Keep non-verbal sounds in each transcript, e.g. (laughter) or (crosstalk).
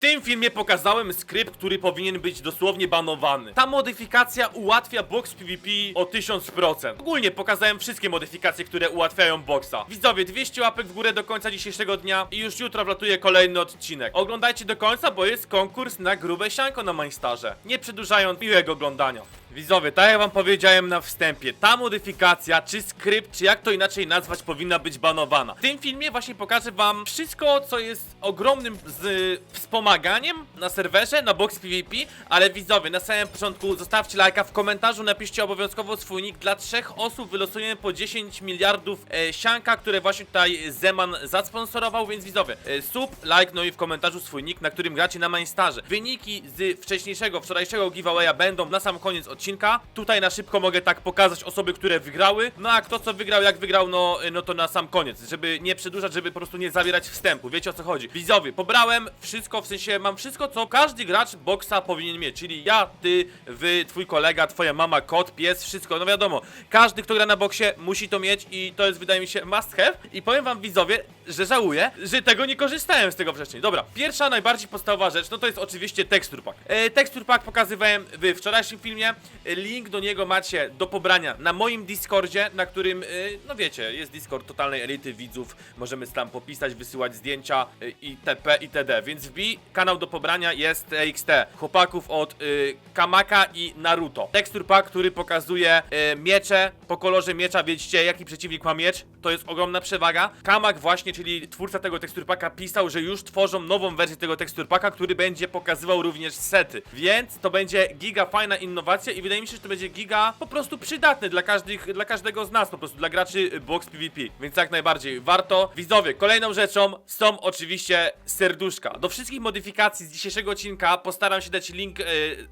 W tym filmie pokazałem skrypt, który powinien być dosłownie banowany. Ta modyfikacja ułatwia box PvP o 1000%. Ogólnie pokazałem wszystkie modyfikacje, które ułatwiają boxa. Widzowie, 200 łapek w górę do końca dzisiejszego dnia i już jutro wlatuje kolejny odcinek. Oglądajcie do końca, bo jest konkurs na grube sianko na Majstarze. Nie przedłużając, miłego oglądania. Widzowie, tak jak wam powiedziałem na wstępie, ta modyfikacja, czy skrypt, czy jak to inaczej nazwać, powinna być banowana. W tym filmie właśnie pokażę wam wszystko, co jest ogromnym z, wspomaganiem na serwerze, na box PvP, ale widzowie, na samym początku zostawcie lajka, w komentarzu napiszcie obowiązkowo swój nick, dla trzech osób wylosujemy po 10 miliardów e, sianka, które właśnie tutaj Zeman zasponsorował, więc widzowie, e, sub, like, no i w komentarzu swój nick, na którym gracie na Mainstarze. Wyniki z wcześniejszego, wczorajszego giveawaya będą na sam koniec odcinka. Tutaj na szybko mogę tak pokazać osoby, które wygrały. No a kto co wygrał, jak wygrał, no, no to na sam koniec, żeby nie przedłużać, żeby po prostu nie zabierać wstępu. Wiecie o co chodzi. Widzowie, pobrałem wszystko, w sensie mam wszystko, co każdy gracz boxa powinien mieć, czyli ja, ty, wy, twój kolega, twoja mama, kot, pies, wszystko, no wiadomo. Każdy, kto gra na boksie, musi to mieć i to jest, wydaje mi się, must have. I powiem wam, widzowie, że żałuję, że tego nie korzystałem z tego wcześniej. Dobra, pierwsza, najbardziej podstawowa rzecz, no to jest oczywiście tekstur pack. E, pack pokazywałem w wczorajszym filmie. E, Link do niego macie do pobrania na moim Discordzie, na którym, e, no wiecie, jest Discord totalnej elity widzów. Możemy tam popisać, wysyłać zdjęcia e, itp. itd. Więc wbij, kanał do pobrania jest TXT. Chłopaków od e, Kamaka i Naruto. Tekstur pack, który pokazuje e, miecze, po kolorze miecza wiecie jaki przeciwnik ma miecz. To jest ogromna przewaga. Kamak właśnie, czyli twórca tego teksturpaka pisał, że już tworzą nową wersję tego teksturpaka, który będzie pokazywał również sety. Więc to będzie giga fajna innowacja i wydaje mi się, że to będzie giga po prostu przydatny dla, każdych, dla każdego z nas, po prostu dla graczy box PvP. Więc jak najbardziej warto. Widzowie, kolejną rzeczą są oczywiście serduszka. Do wszystkich modyfikacji z dzisiejszego odcinka postaram się dać link e,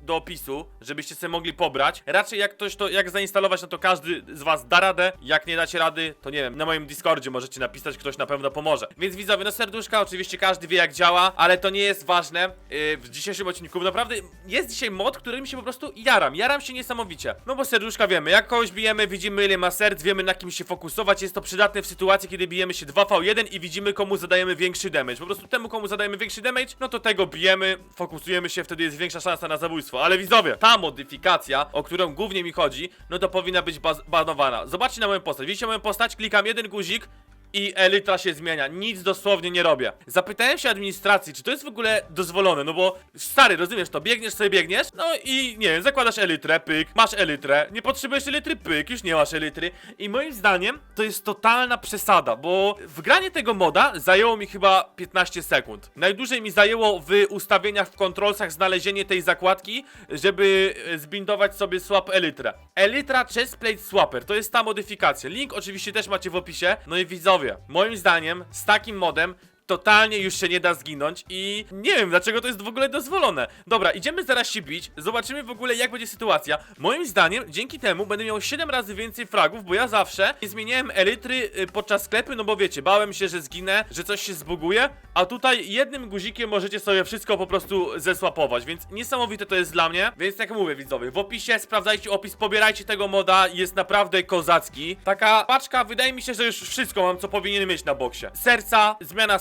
do opisu, żebyście sobie mogli pobrać. Raczej jak ktoś to, jak zainstalować, no to każdy z was da radę. Jak nie dacie rady, to nie wiem, na moim Discordzie możecie napisać, ktoś na pewno pomoże. Więc widzowie, no serduszka, oczywiście każdy wie jak działa, ale to nie jest ważne yy, w dzisiejszym odcinku. Naprawdę jest dzisiaj mod, którym się po prostu jaram. Jaram się niesamowicie. No bo serduszka wiemy, jak kogoś bijemy, widzimy ile ma serc, wiemy na kim się fokusować. Jest to przydatne w sytuacji, kiedy bijemy się 2v1 i widzimy komu zadajemy większy damage. Po prostu temu komu zadajemy większy damage, no to tego bijemy, fokusujemy się, wtedy jest większa szansa na zabójstwo. Ale widzowie, ta modyfikacja, o którą głównie mi chodzi, no to powinna być banowana. Zobaczcie na moją postać. Widzicie moją postać? Klikam jeden guzik, i elitra się zmienia. Nic dosłownie nie robię. Zapytałem się administracji, czy to jest w ogóle dozwolone, no bo stary, rozumiesz to, biegniesz sobie, biegniesz, no i nie wiem, zakładasz elitrę, pyk, masz elitrę, nie potrzebujesz elitry, pyk, już nie masz elitry. I moim zdaniem to jest totalna przesada, bo wgranie tego moda zajęło mi chyba 15 sekund. Najdłużej mi zajęło w ustawieniach w kontrolsach znalezienie tej zakładki, żeby e, zbindować sobie swap elitrę. Elitra Chestplate Swapper, to jest ta modyfikacja. Link oczywiście też macie w opisie. No i widzowie, moim zdaniem z takim modem totalnie już się nie da zginąć i nie wiem dlaczego to jest w ogóle dozwolone. Dobra, idziemy zaraz się bić, zobaczymy w ogóle jak będzie sytuacja. Moim zdaniem dzięki temu będę miał 7 razy więcej fragów, bo ja zawsze nie zmieniałem elitry y, podczas sklepy, no bo wiecie, bałem się, że zginę, że coś się zbuguje, a tutaj jednym guzikiem możecie sobie wszystko po prostu zesłapować, więc niesamowite to jest dla mnie. Więc jak mówię widzowie, w opisie sprawdzajcie opis, pobierajcie tego moda, jest naprawdę kozacki. Taka paczka, wydaje mi się, że już wszystko mam co powinien mieć na boksie. Serca, zmiana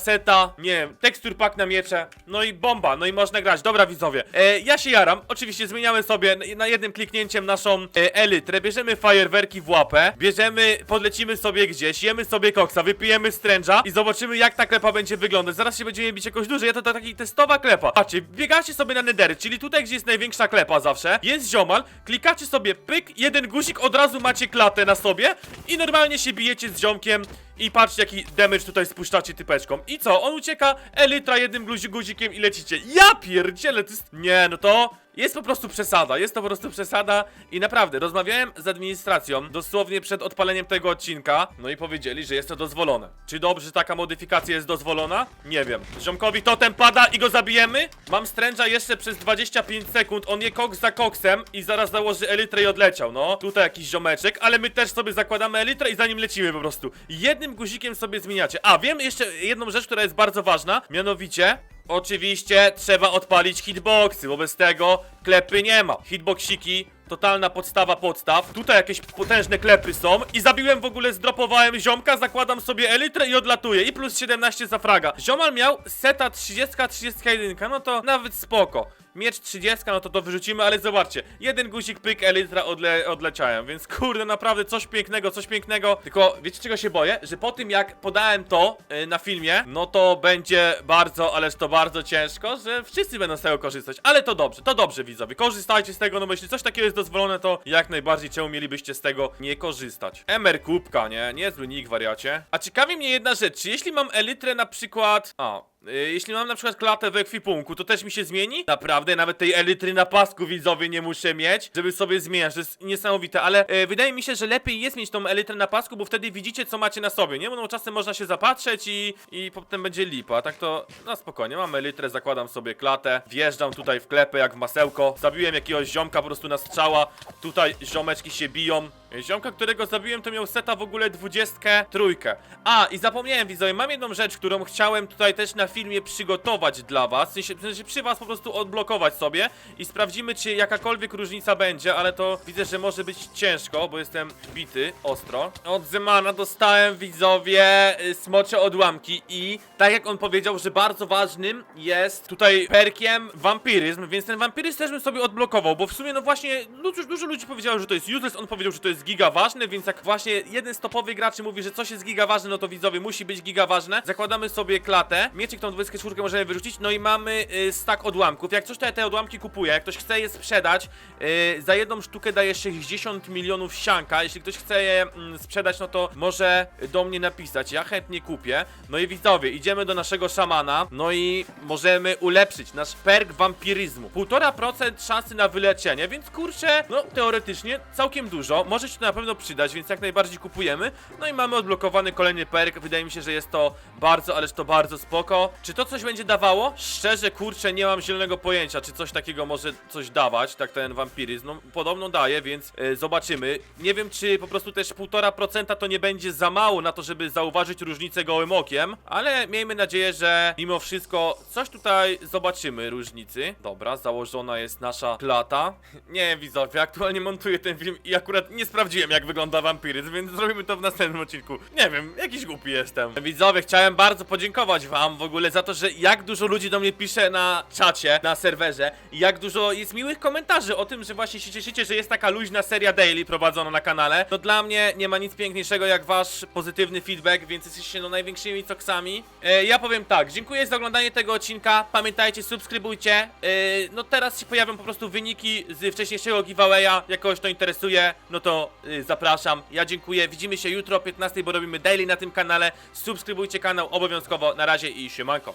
nie wiem, tekstur pack na miecze, no i bomba, no i można grać. Dobra widzowie, e, ja się jaram, oczywiście zmieniamy sobie na- na jednym kliknięciem naszą e, elytrę, bierzemy fajerwerki w łapę, bierzemy, podlecimy sobie gdzieś, jemy sobie koksa, wypijemy stręża i zobaczymy jak ta klepa będzie wyglądać. Zaraz się będziemy bić jakoś dłużej, ja to, to taki testowa klepa. Patrzcie, biegacie sobie na nedery, czyli tutaj gdzie jest największa klepa zawsze, jest ziomal, klikacie sobie pyk, jeden guzik, od razu macie klatę na sobie i normalnie się bijecie z ziomkiem i patrzcie jaki damage tutaj spuszczacie typeczką. I co? On ucieka, elitra jednym guzi- guzikiem i lecicie. Ja pierdzielę, to jest... Nie, no to... Jest po prostu przesada, jest to po prostu przesada i naprawdę, rozmawiałem z administracją dosłownie przed odpaleniem tego odcinka, no i powiedzieli, że jest to dozwolone. Czy dobrze, że taka modyfikacja jest dozwolona? Nie wiem. Ziomkowi totem pada i go zabijemy? Mam stręża jeszcze przez 25 sekund, on je koks za koksem i zaraz założy elitrę i odleciał, no. Tutaj jakiś ziomeczek, ale my też sobie zakładamy elitrę i za nim lecimy po prostu. Jednym guzikiem sobie zmieniacie. A, wiem jeszcze jedną rzecz, która jest bardzo ważna, mianowicie Oczywiście trzeba odpalić hitboxy, bo bez tego klepy nie ma. Hitboxiki totalna podstawa podstaw. Tutaj jakieś potężne klepy są. I zabiłem w ogóle, zdropowałem ziomka, zakładam sobie elitrę i odlatuję. I plus 17 za fraga. Ziomal miał seta 30, 31, no to nawet spoko. Miecz 30, no to to wyrzucimy, ale zobaczcie. Jeden guzik, pyk, elitra, odle, odleciałem. Więc kurde, naprawdę coś pięknego, coś pięknego. Tylko wiecie czego się boję? Że po tym jak podałem to y, na filmie, no to będzie bardzo, ależ to bardzo ciężko, że wszyscy będą z tego korzystać. Ale to dobrze, to dobrze widzowie. Korzystajcie z tego, no bo jeśli coś takiego jest dozwolone, to jak najbardziej czemu mielibyście z tego nie korzystać. Emer kubka, nie? Niezły nick, wariacie. A ciekawi mnie jedna rzecz, czy jeśli mam elitrę na przykład... A, jeśli mam na przykład klatę w ekwipunku, to też mi się zmieni? Naprawdę, nawet tej elitry na pasku widzowie nie muszę mieć, żeby sobie zmieniać, to jest niesamowite, ale e, wydaje mi się, że lepiej jest mieć tą elitrę na pasku, bo wtedy widzicie co macie na sobie, nie? Bo no, czasem można się zapatrzeć i, i potem będzie lipa, a tak to, no spokojnie, mam elitrę, zakładam sobie klatę, wjeżdżam tutaj w klepę jak w masełko, zabiłem jakiegoś ziomka po prostu na strzała, tutaj ziomeczki się biją, Ziomka, którego zabiłem, to miał seta w ogóle 23. A, i zapomniałem widzowie, mam jedną rzecz, którą chciałem tutaj też na filmie przygotować dla was. W sensie, przy was po prostu odblokować sobie i sprawdzimy, czy jakakolwiek różnica będzie, ale to widzę, że może być ciężko, bo jestem bity ostro. Od Zemana dostałem widzowie y, smocze odłamki i tak jak on powiedział, że bardzo ważnym jest tutaj perkiem wampiryzm, więc ten wampiryzm też bym sobie odblokował, bo w sumie no właśnie dużo, dużo ludzi powiedziało, że to jest useless, on powiedział, że to jest giga ważne, więc jak właśnie jeden z topowych graczy mówi, że coś jest giga ważne, no to widzowie musi być giga ważne. Zakładamy sobie klatę, mieczyk tą 24 możemy wyrzucić, no i mamy y, stack odłamków. Jak coś to te odłamki kupuję, jak ktoś chce je sprzedać, y, za jedną sztukę daje 60 milionów sianka, jeśli ktoś chce je mm, sprzedać, no to może do mnie napisać, ja chętnie kupię. No i widzowie, idziemy do naszego szamana, no i możemy ulepszyć nasz perk wampiryzmu. 1,5% szansy na wyleczenie, więc kurczę, no teoretycznie całkiem dużo, może się to na pewno przydać, więc jak najbardziej kupujemy. No i mamy odblokowany kolejny perk, wydaje mi się, że jest to bardzo, ależ to bardzo spoko. Czy to coś będzie dawało? Szczerze, kurczę, nie mam zielonego pojęcia, czy coś takiego może coś dawać, tak ten wampiryzm. No, podobno daje, więc e, zobaczymy. Nie wiem, czy po prostu też 1,5% to nie będzie za mało na to, żeby zauważyć różnicę gołym okiem, ale miejmy nadzieję, że mimo wszystko coś tutaj zobaczymy różnicy. Dobra, założona jest nasza klata. (laughs) Nie wiem, widzowie, aktualnie montuję ten film i akurat nie sprawdziłem, jak wygląda wampiryzm, więc zrobimy to w następnym odcinku. Nie wiem, jakiś głupi jestem. Widzowie, chciałem bardzo podziękować wam w ogóle za to, że jak dużo ludzi do mnie pisze na czacie, na serwerze i jak dużo jest miłych komentarzy o tym, że właśnie się cieszycie, że jest taka luźna seria daily prowadzona na kanale. To dla mnie nie ma nic piękniejszego jak wasz pozytywny feedback, więc jesteście no największymi coksami. E, ja powiem tak, dziękuję za oglądanie tego odcinka. Pamiętajcie, subskrybujcie. E, no teraz się pojawią po prostu wyniki z wcześniejszego giveawaya. Jak kogoś to interesuje, no to y, zapraszam. Ja dziękuję. Widzimy się jutro o 15, bo robimy daily na tym kanale. Subskrybujcie kanał obowiązkowo. Na razie i siemanko.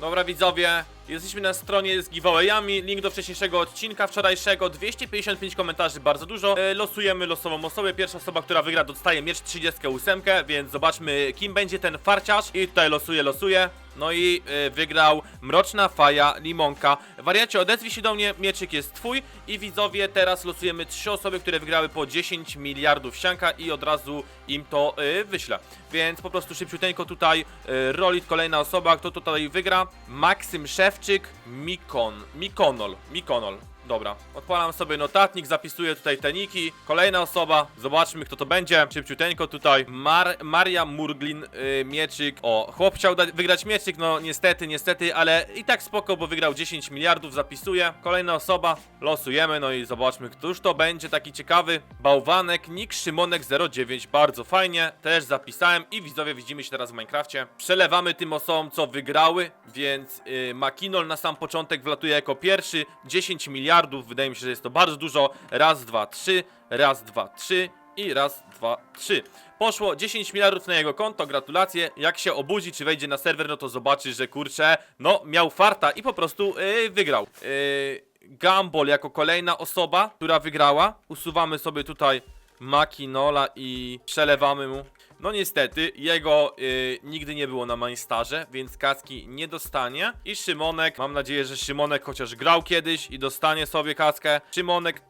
Dobra widzowie, jesteśmy na stronie z giveawayami, link do wcześniejszego odcinka wczorajszego, 255 komentarzy, bardzo dużo. E, losujemy losową osobę, pierwsza osoba, która wygra dostaje miecz 38, więc zobaczmy kim będzie ten farciarz. I tutaj losuję, losuję. No i e, wygrał Mroczna Faja Limonka. Wariacie, odezwij się do mnie, mieczyk jest twój. I widzowie, teraz losujemy trzy osoby, które wygrały po 10 miliardów sianka i od razu im to e, wyślę. Więc po prostu szybciuteńko tutaj Rolit, kolejna osoba, kto tutaj wygra? Maksym Szewczyk, Mikon, Mikonol, Mikonol. Dobra, odpalam sobie notatnik, zapisuję tutaj te niki. Kolejna osoba, zobaczmy kto to będzie. Szybciuteńko tutaj. Mar Maria Murglin, yy, mieczyk. O, chłop chciał wygrać mieczyk, no niestety, niestety, ale i tak spoko, bo wygrał 10 miliardów, zapisuję. Kolejna osoba, losujemy, no i zobaczmy, któż to będzie taki ciekawy. Bałwanek, Nick Szymonek 09, bardzo fajnie, też zapisałem i widzowie widzimy się teraz w Minecrafcie. Przelewamy tym osobom, co wygrały, więc yy, Makinol na sam początek wlatuje jako pierwszy, 10 miliardów, wydaje mi się, że jest to bardzo dużo. Raz, dwa, trzy, raz, dwa, trzy i raz, dwa, trzy. Poszło 10 miliardów na jego konto, gratulacje. Jak się obudzi, czy wejdzie na serwer, no to zobaczy, że kurczę, no miał farta i po prostu yy, wygrał. Yy, Gumball jako kolejna osoba, która wygrała. Usuwamy sobie tutaj Makinola i przelewamy mu. No niestety, jego y, nigdy nie było na Mainstarze, więc kaski nie dostanie. I Szymonek, mam nadzieję, że Szymonek chociaż grał kiedyś i dostanie sobie kaskę. Szymonek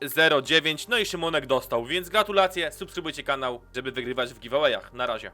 09, no i Szymonek dostał, więc gratulacje, subskrybujcie kanał, żeby wygrywać w giveawayach. Na razie.